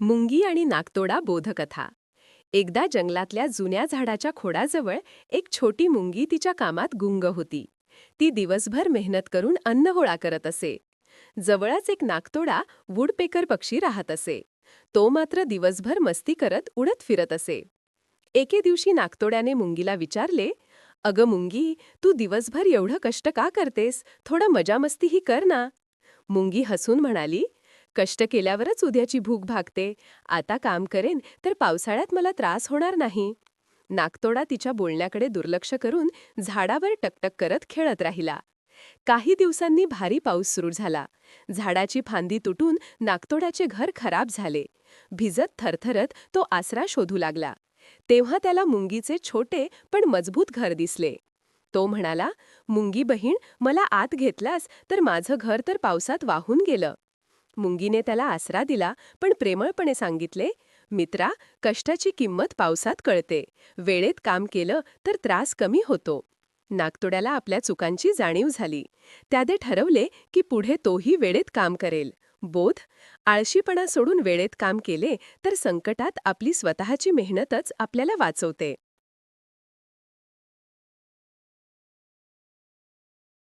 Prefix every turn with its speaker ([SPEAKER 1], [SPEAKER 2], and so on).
[SPEAKER 1] मुंगी आणि नागतोडा बोधकथा. एकदा जंगलातल्या जुन्या झाडाच्या खोडाजवळ एक छोटी मुंगी तिच्या कामात गुंग होती. ती दिवसभर मेहनत करून अन्नहोळा करत असे. जवळच एक नागतोडा वुडपेकर पक्षी राहत असे. तो मात्र दिवसभर मस्ती करत उडत फिरत असे. एके दिवशी नागतोड्याने मुंगीला विचारले अगं मुंगी तू दिवसभर एवढं कष्ट का करतेस? थोडं मजामस्तीही कर ना. मुंगी हसून म्हणाली कष्ट केल्यावरच उद्याची भूक भागते. आता काम करेन तर पावसाळ्यात मला त्रास होणार नाही. नागतोडा तिच्या बोलण्याकडे दुर्लक्ष करून झाडावर टकटक करत खेळत राहिला. काही दिवसांनी भारी पाऊस सुरू झाला. झाडाची फांदी तुटून नागतोड्याचे घर खराब झाले. भिजत थरथरत तो आसरा शोधू लागला. तेव्हा त्याला मुंगीचे छोटे पण मजबूत घर दिसले. तो म्हणाला मुंगी बहीण मला आत घेतलास तर माझं घर तर पावसात वाहून गेलं. मुंगीने त्याला आसरा दिला पण प्रेमळपणे सांगितले मित्रा कष्टाची किंमत पावसात कळते. वेळेत काम केलं तर त्रास कमी होतो. नागतोड्याला आपल्या चुकांची जाणीव झाली. त्याने ठरवले की पुढे तोही वेळेत काम करेल. बोध आळशीपणा सोडून वेळेत काम केले तर संकटात आपली स्वतःची मेहनतच आपल्याला वाचवते.